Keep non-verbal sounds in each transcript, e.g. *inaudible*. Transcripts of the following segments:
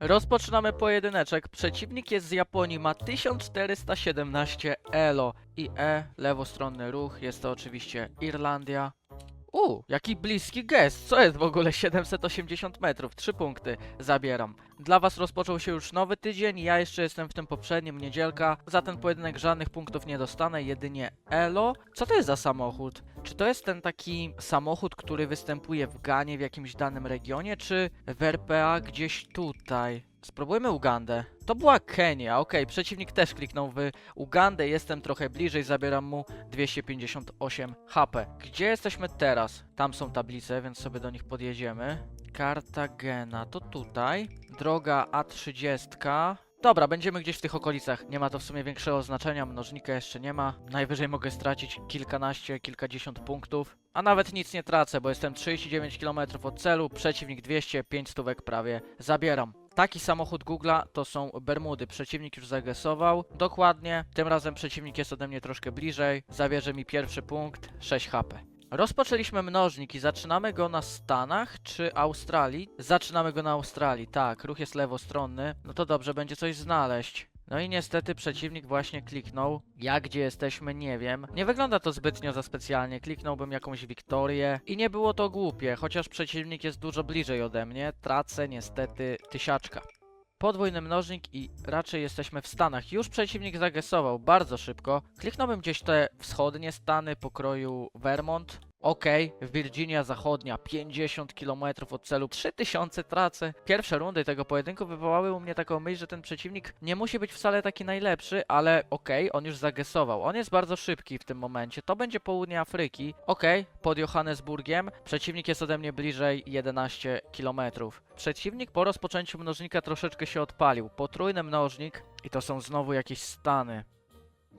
Rozpoczynamy pojedyneczek. Przeciwnik jest z Japonii, ma 1417 elo i E, lewostronny ruch. Jest to oczywiście Irlandia. U, jaki bliski gest. Co jest w ogóle 780 metrów? Trzy punkty zabieram. Dla was rozpoczął się już nowy tydzień, ja jeszcze jestem w tym poprzednim, niedzielka. Za ten pojedynek żadnych punktów nie dostanę, jedynie elo. Co to jest za samochód? Czy to jest ten taki samochód, który występuje w Ganie w jakimś danym regionie, czy w RPA gdzieś tutaj? Spróbujmy Ugandę. To była Kenia, okej, przeciwnik też kliknął w Ugandę, jestem trochę bliżej, zabieram mu 258 HP. Gdzie jesteśmy teraz? Tam są tablice, więc sobie do nich podjedziemy. Cartagena, to tutaj. Droga A30. Dobra, będziemy gdzieś w tych okolicach. Nie ma to w sumie większego znaczenia, mnożnika jeszcze nie ma. Najwyżej mogę stracić kilkanaście, kilkadziesiąt punktów. A nawet nic nie tracę, bo jestem 39 km od celu, przeciwnik 200, 5 stówek prawie zabieram. Taki samochód Google'a to są Bermudy. Przeciwnik już zagresował. Dokładnie. Tym razem przeciwnik jest ode mnie troszkę bliżej. Zabierze mi pierwszy punkt. 6 HP. Rozpoczęliśmy mnożnik i zaczynamy go na Stanach czy Australii? Zaczynamy go na Australii, tak. Ruch jest lewostronny. No to dobrze, będzie coś znaleźć. No i niestety przeciwnik właśnie kliknął. Jak gdzie jesteśmy, nie wiem. Nie wygląda to zbytnio za specjalnie. Kliknąłbym jakąś Wiktorię i nie było to głupie, chociaż przeciwnik jest dużo bliżej ode mnie. Tracę niestety tysiaczka. Podwójny mnożnik i raczej jesteśmy w Stanach. Już przeciwnik zagesował bardzo szybko. Kliknąłbym gdzieś te wschodnie Stany pokroju Vermont. Okej, Virginia Zachodnia, 50 km od celu, 3000 tracę. Pierwsze rundy tego pojedynku wywołały u mnie taką myśl, że ten przeciwnik nie musi być wcale taki najlepszy, ale okej, on już zagesował. On jest bardzo szybki w tym momencie. To będzie południe Afryki. Okej, pod Johannesburgiem. Przeciwnik jest ode mnie bliżej 11 km. Przeciwnik po rozpoczęciu mnożnika troszeczkę się odpalił. Potrójny mnożnik i to są znowu jakieś stany.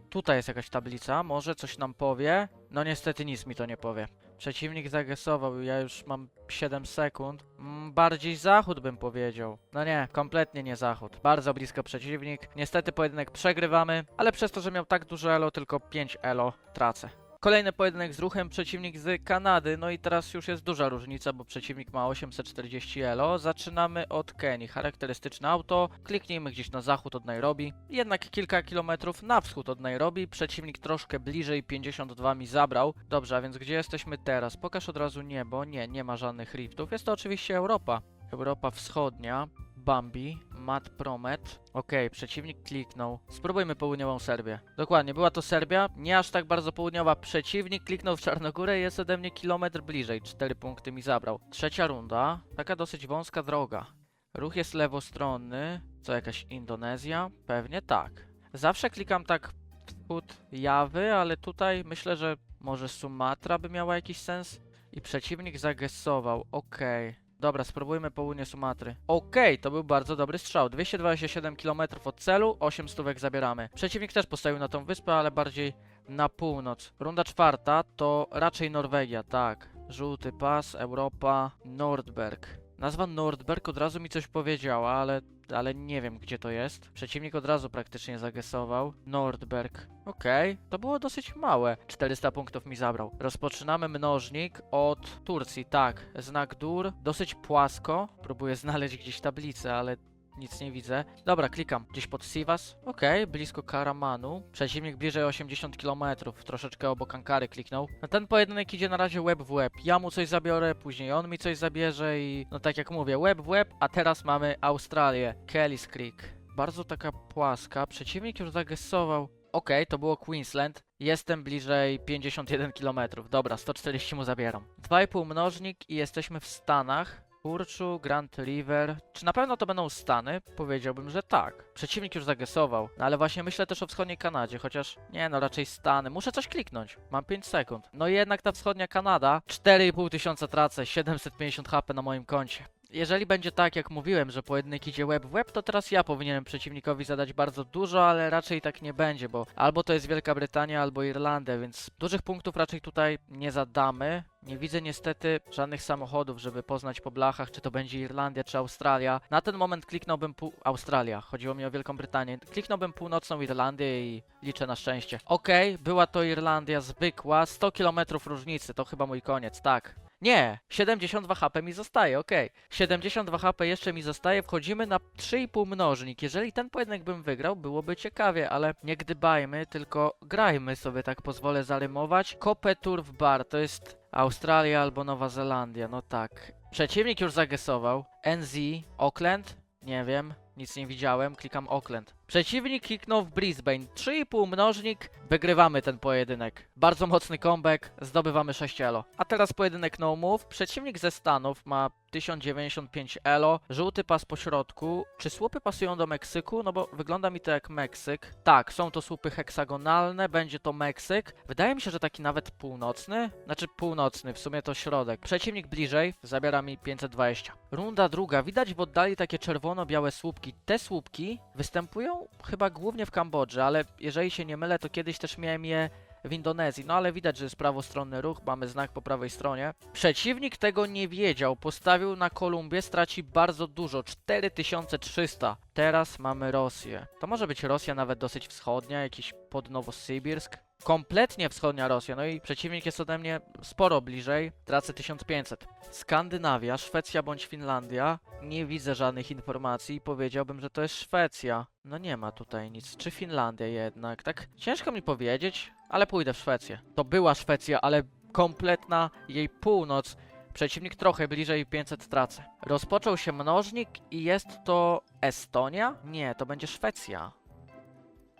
Tutaj jest jakaś tablica, może coś nam powie. No niestety nic mi to nie powie. Przeciwnik zagesował, ja już mam 7 sekund. Mm, bardziej zachód bym powiedział. No nie, kompletnie nie zachód. Bardzo blisko przeciwnik. Niestety pojedynek przegrywamy, ale przez to, że miał tak dużo elo, tylko 5 elo tracę. Kolejny pojedynek z ruchem, przeciwnik z Kanady, no i teraz już jest duża różnica, bo przeciwnik ma 840 elo. Zaczynamy od Kenii, charakterystyczne auto, kliknijmy gdzieś na zachód od Nairobi, jednak kilka kilometrów na wschód od Nairobi, przeciwnik troszkę bliżej, 52 mi zabrał. Dobrze, a więc gdzie jesteśmy teraz? Pokaż od razu niebo, nie, nie ma żadnych riftów, jest to oczywiście Europa. Europa Wschodnia, Bambi, Mat Promet. Okej, przeciwnik kliknął. Spróbujmy południową Serbię. Dokładnie, była to Serbia, nie aż tak bardzo południowa. Przeciwnik kliknął w Czarnogórę i jest ode mnie kilometr bliżej. 4 punkty mi zabrał. Trzecia runda, taka dosyć wąska droga. Ruch jest lewostronny. Co, jakaś Indonezja? Pewnie tak. Zawsze klikam tak wschód Jawy, ale tutaj myślę, że może Sumatra by miała jakiś sens. I przeciwnik zagesował. Okej. Dobra, spróbujmy południe Sumatry. Okej, to był bardzo dobry strzał. 227 km od celu, 8 stówek zabieramy. Przeciwnik też postawił na tą wyspę, ale bardziej na północ. Runda czwarta to raczej Norwegia, tak. Żółty pas, Europa, Nordberg. Nazwa Nordberg od razu mi coś powiedziała, ale, ale nie wiem gdzie to jest. Przeciwnik od razu praktycznie zagesował. Nordberg. Okej, to było dosyć małe. 400 punktów mi zabrał. Rozpoczynamy mnożnik od Turcji, tak. Znak dur, dosyć płasko. Próbuję znaleźć gdzieś tablicę, ale nic nie widzę. Dobra, klikam. Gdzieś pod Sivas. Okej, blisko Karamanu. Przeciwnik bliżej 80 km. Troszeczkę obok Ankary kliknął. No ten pojedynek idzie na razie łeb w łeb. Ja mu coś zabiorę, później on mi coś zabierze i... No tak jak mówię, łeb w łeb, a teraz mamy Australię. Kelly's Creek. Bardzo taka płaska. Przeciwnik już zagesował. Okej, to było Queensland. Jestem bliżej 51 km. Dobra, 140 mu zabieram. 2,5 mnożnik i jesteśmy w Stanach. Kurczu, Grand River. Czy na pewno to będą Stany? Powiedziałbym, że tak. Przeciwnik już zagesował. No ale właśnie myślę też o wschodniej Kanadzie, chociaż nie no, raczej Stany. Muszę coś kliknąć. Mam 5 sekund. No jednak ta wschodnia Kanada. 4,5 tysiąca tracę, 750 HP na moim koncie. Jeżeli będzie tak, jak mówiłem, że pojedynek idzie łeb w łeb, to teraz ja powinienem przeciwnikowi zadać bardzo dużo, ale raczej tak nie będzie, bo albo to jest Wielka Brytania, albo Irlandia, więc dużych punktów raczej tutaj nie zadamy. Nie widzę niestety żadnych samochodów, żeby poznać po blachach, czy to będzie Irlandia, czy Australia. Na ten moment kliknąłbym pół... Australia, chodziło mi o Wielką Brytanię. Kliknąłbym północną Irlandię i liczę na szczęście. Okej, była to Irlandia zwykła, 100 km różnicy, to chyba mój koniec, tak. Nie, 72 HP mi zostaje, okej. 72 HP jeszcze mi zostaje, wchodzimy na 3,5 mnożnik. Jeżeli ten pojedynek bym wygrał, byłoby ciekawie, ale nie gdybajmy, tylko grajmy sobie, tak pozwolę zarymować. Kope Turf Bar, to jest Australia albo Nowa Zelandia, no tak. Przeciwnik już zagesował. NZ, Auckland, nie wiem, nic nie widziałem, klikam Auckland. Przeciwnik kliknął w Brisbane, 3,5 mnożnik, wygrywamy ten pojedynek. Bardzo mocny comeback, zdobywamy 6 elo. A teraz pojedynek no move. Przeciwnik ze Stanów ma 1095 elo, żółty pas po środku. Czy słupy pasują do Meksyku? No bo wygląda mi to jak Meksyk. Tak, są to słupy heksagonalne, będzie to Meksyk. Wydaje mi się, że taki nawet północny. Znaczy północny, w sumie to środek. Przeciwnik bliżej, zabiera mi 520. Runda druga, widać w oddali takie czerwono-białe słupki. Te słupki występują chyba głównie w Kambodży, ale jeżeli się nie mylę, to kiedyś też miałem je w Indonezji. No ale widać, że jest prawostronny ruch, mamy znak po prawej stronie. Przeciwnik tego nie wiedział, postawił na Kolumbię, straci bardzo dużo, 4300. Teraz mamy Rosję. To może być Rosja nawet dosyć wschodnia, jakiś pod Nowosybirsk. Kompletnie wschodnia Rosja, no i przeciwnik jest ode mnie sporo bliżej, tracę 1500. Skandynawia, Szwecja bądź Finlandia, nie widzę żadnych informacji, powiedziałbym, że to jest Szwecja. No nie ma tutaj nic, czy Finlandia jednak, tak ciężko mi powiedzieć, ale pójdę w Szwecję. To była Szwecja, ale kompletna jej północ. Przeciwnik trochę bliżej 500 tracę. Rozpoczął się mnożnik i jest to Estonia? Nie, to będzie Szwecja.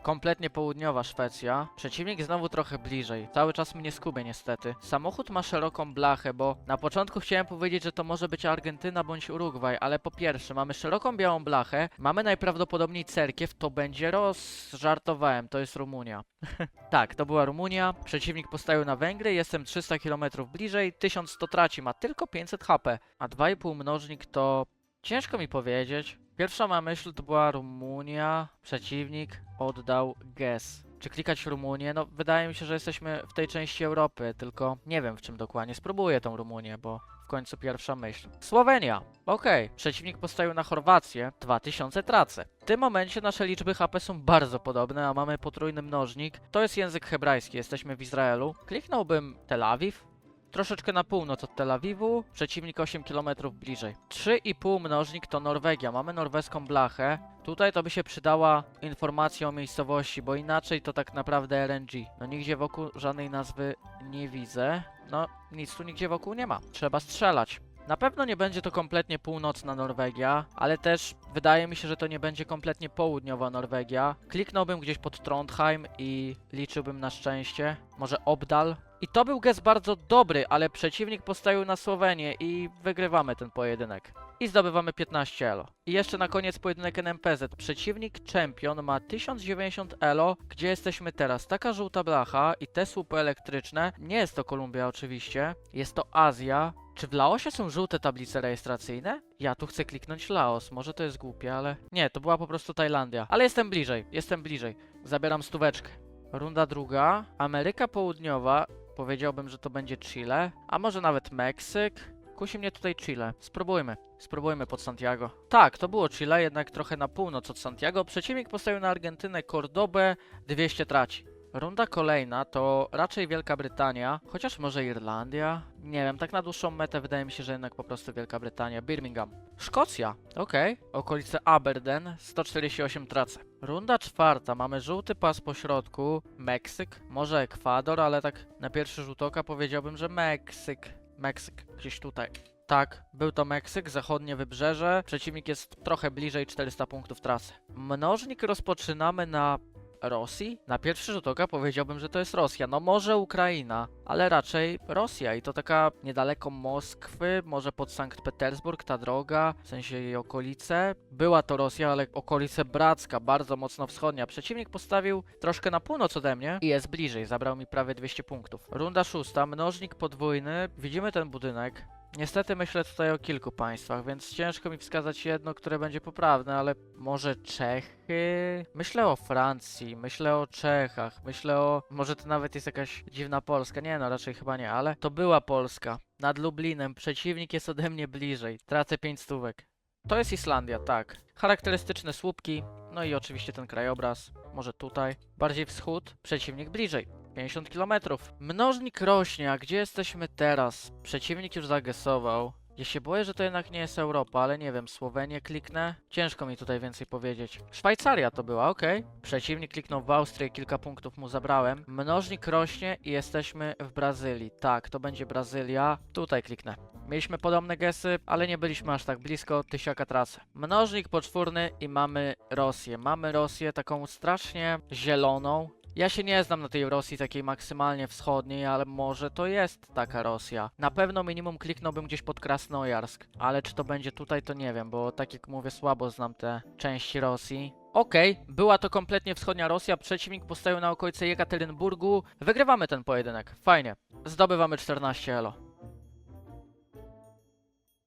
Kompletnie południowa Szwecja. Przeciwnik znowu trochę bliżej. Cały czas mnie skubie niestety. Samochód ma szeroką blachę, bo na początku chciałem powiedzieć, że to może być Argentyna bądź Urugwaj, ale po pierwsze mamy szeroką białą blachę, mamy najprawdopodobniej cerkiew, to będzie Ros... Żartowałem, to jest Rumunia. *laughs* tak, to była Rumunia. Przeciwnik postawił na Węgry, jestem 300 km bliżej, 1100 traci, ma tylko 500 HP, a 2,5 mnożnik to... Ciężko mi powiedzieć. Pierwsza ma myśl to była Rumunia, przeciwnik oddał guess. Czy klikać Rumunię? No, wydaje mi się, że jesteśmy w tej części Europy, tylko nie wiem w czym dokładnie. Spróbuję tą Rumunię, bo w końcu pierwsza myśl. Słowenia. Okej, przeciwnik postawił na Chorwację, 2000 tracę. W tym momencie nasze liczby HP są bardzo podobne, a mamy potrójny mnożnik. To jest język hebrajski, jesteśmy w Izraelu. Kliknąłbym Tel Awiw, troszeczkę na północ od Tel Awiwu, przeciwnik 8 km bliżej. 3,5 mnożnik to Norwegia, mamy norweską blachę. Tutaj to by się przydała informacja o miejscowości, bo inaczej to tak naprawdę RNG. No nigdzie wokół żadnej nazwy nie widzę. No nic tu nigdzie wokół nie ma. Trzeba strzelać. Na pewno nie będzie to kompletnie północna Norwegia, ale też wydaje mi się, że to nie będzie kompletnie południowa Norwegia. Kliknąłbym gdzieś pod Trondheim i liczyłbym na szczęście. Może Obdal. I to był gest bardzo dobry, ale przeciwnik postawił na Słowenię i wygrywamy ten pojedynek. I zdobywamy 15 elo. I jeszcze na koniec pojedynek NMPZ. Przeciwnik Champion ma 1090 elo. Gdzie jesteśmy teraz? Taka żółta blacha i te słupy elektryczne. Nie jest to Kolumbia oczywiście. Jest to Azja. Czy w Laosie są żółte tablice rejestracyjne? Ja tu chcę kliknąć Laos. Może to jest głupie, ale... Nie, to była po prostu Tajlandia. Ale jestem bliżej, jestem bliżej. Zabieram stóweczkę. Runda druga. Ameryka Południowa. Powiedziałbym, że to będzie Chile. A może nawet Meksyk. Kusi mnie tutaj Chile. Spróbujmy. Spróbujmy pod Santiago. Tak, to było Chile, jednak trochę na północ od Santiago. Przeciwnik postawił na Argentynę Cordobę. 200 traci. Runda kolejna to raczej Wielka Brytania, chociaż może Irlandia. Nie wiem, tak na dłuższą metę wydaje mi się, że jednak po prostu Wielka Brytania. Birmingham. Szkocja. Okej. Okolice Aberdeen. 148 trace. Runda czwarta. Mamy żółty pas po środku. Meksyk. Może Ekwador, ale tak na pierwszy rzut oka powiedziałbym, że Meksyk. Meksyk. Gdzieś tutaj. Tak, był to Meksyk, zachodnie wybrzeże. Przeciwnik jest trochę bliżej 400 punktów trasy. Mnożnik rozpoczynamy na Rosji? Na pierwszy rzut oka powiedziałbym, że to jest Rosja. No może Ukraina, ale raczej Rosja i to taka niedaleko Moskwy, może pod Sankt Petersburg ta droga, w sensie jej okolice. Była to Rosja, ale okolice Bracka, bardzo mocno wschodnia. Przeciwnik postawił troszkę na północ ode mnie i jest bliżej, zabrał mi prawie 200 punktów. Runda szósta, mnożnik podwójny. Widzimy ten budynek. Niestety myślę tutaj o kilku państwach, więc ciężko mi wskazać jedno, które będzie poprawne, ale może Czechy? Myślę o Francji, myślę o Czechach, myślę o... Może to nawet jest jakaś dziwna Polska. Nie no, raczej chyba nie, ale to była Polska. Nad Lublinem. Przeciwnik jest ode mnie bliżej. Tracę 5 stówek. To jest Islandia, tak. Charakterystyczne słupki, no i oczywiście ten krajobraz. Może tutaj. Bardziej wschód, przeciwnik bliżej. 50 km. Mnożnik rośnie, a gdzie jesteśmy teraz? Przeciwnik już zagesował. Ja się boję, że to jednak nie jest Europa, ale nie wiem, Słowenię kliknę? Ciężko mi tutaj więcej powiedzieć. Szwajcaria to była, okej. Przeciwnik kliknął w Austrię, kilka punktów mu zabrałem. Mnożnik rośnie i jesteśmy w Brazylii. Tak, to będzie Brazylia. Tutaj kliknę. Mieliśmy podobne gesy, ale nie byliśmy aż tak blisko tysiaka trasy. Mnożnik poczwórny i mamy Rosję. Mamy Rosję taką strasznie zieloną. Ja się nie znam na tej Rosji takiej maksymalnie wschodniej, ale może to jest taka Rosja. Na pewno minimum kliknąłbym gdzieś pod Krasnojarsk, ale czy to będzie tutaj to nie wiem, bo tak jak mówię słabo znam te części Rosji. Okej, była to kompletnie wschodnia Rosja, przeciwnik postawił na okolice Jekaterynburgu. Wygrywamy ten pojedynek, fajnie. Zdobywamy 14 elo.